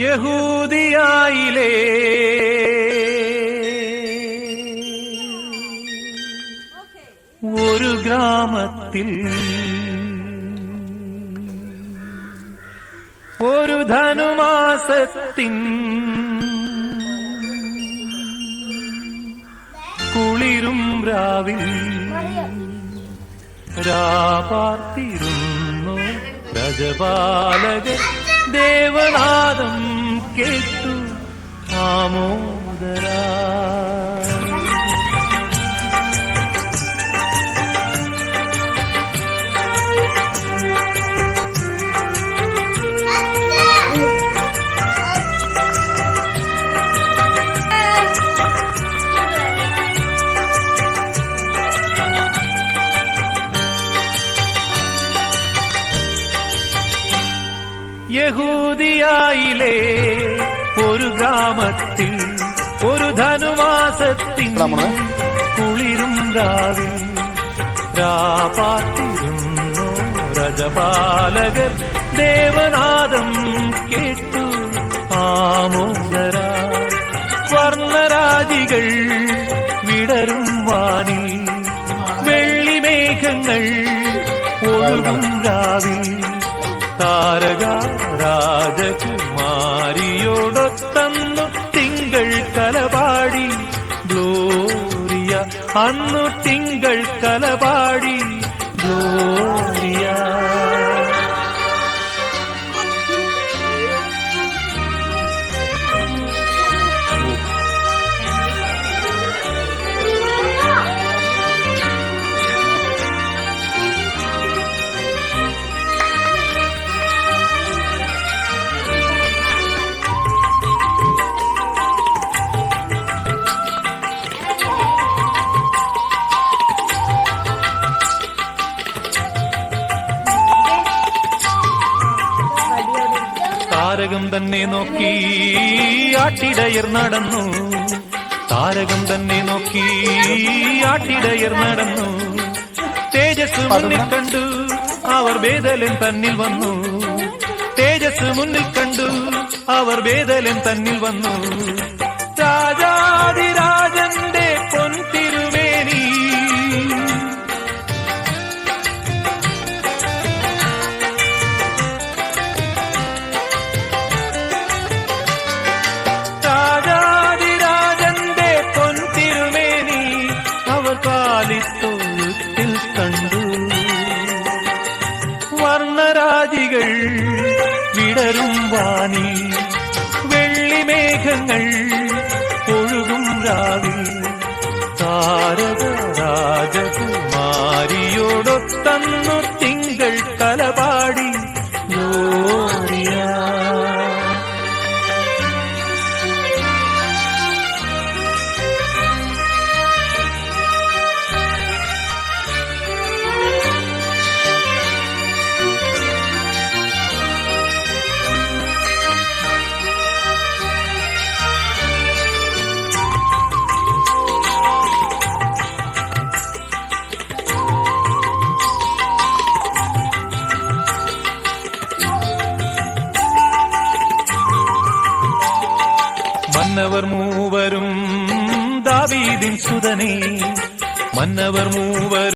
യഹൂദിയായിലേ. ഒരു ഗ്രാമത്തിൽ ഒരു ധനുമാസത്തിൻ കുളിരും രാവിൽ രാപാർത്തിരുന്നു. രജപാലക ദേവനാദം കേട്ടു. ആമോദരാ യഹൂദിയായിലെ ഒരു ഗ്രാമത്തിൽ ഒരു ധനുമാസത്തിൻ നമ്മൾ കുളിരും രാവിൽ രാപാത്തിരുന്നു രജപാലകർ ദേവനാദം കേട്ടു ആമോദര സ്വർണരാജികൾ വിടരും വാനിൽ വെള്ളിമേഘങ്ങൾ ഒഴുകും രാവിൽ താരക രാജകുമാരിയോടൊത്തന്നു തിങ്കൾ കലപാടി. ഗ്ലോറിയ അന്നു തിങ്കൾ കലപാടി. ഗ്ലോറിയ. താരകം തന്നെ നോക്കി ആട്ടിടയർ നടന്നു. താരകം തന്നെ നോക്കി ആട്ടിടയർ നടന്നു. തേജസ് മുന്നിൽ കണ്ടു അവർ വേദലൻ തന്നിൽ വന്നു. തേജസ് മുന്നിൽ കണ്ടു അവർ വേദലൻ തന്നിൽ വന്നു. വർണരാജികൾ വിടരും വാണി. വെള്ളിമേഘങ്ങൾ ഒഴുകും രാവിൽ. താരക രാജകുമാരിയോടൊത്തന്നു மன்னவர் மூவரும் தாவீதின் சுதனே. மன்னவர் மூவர்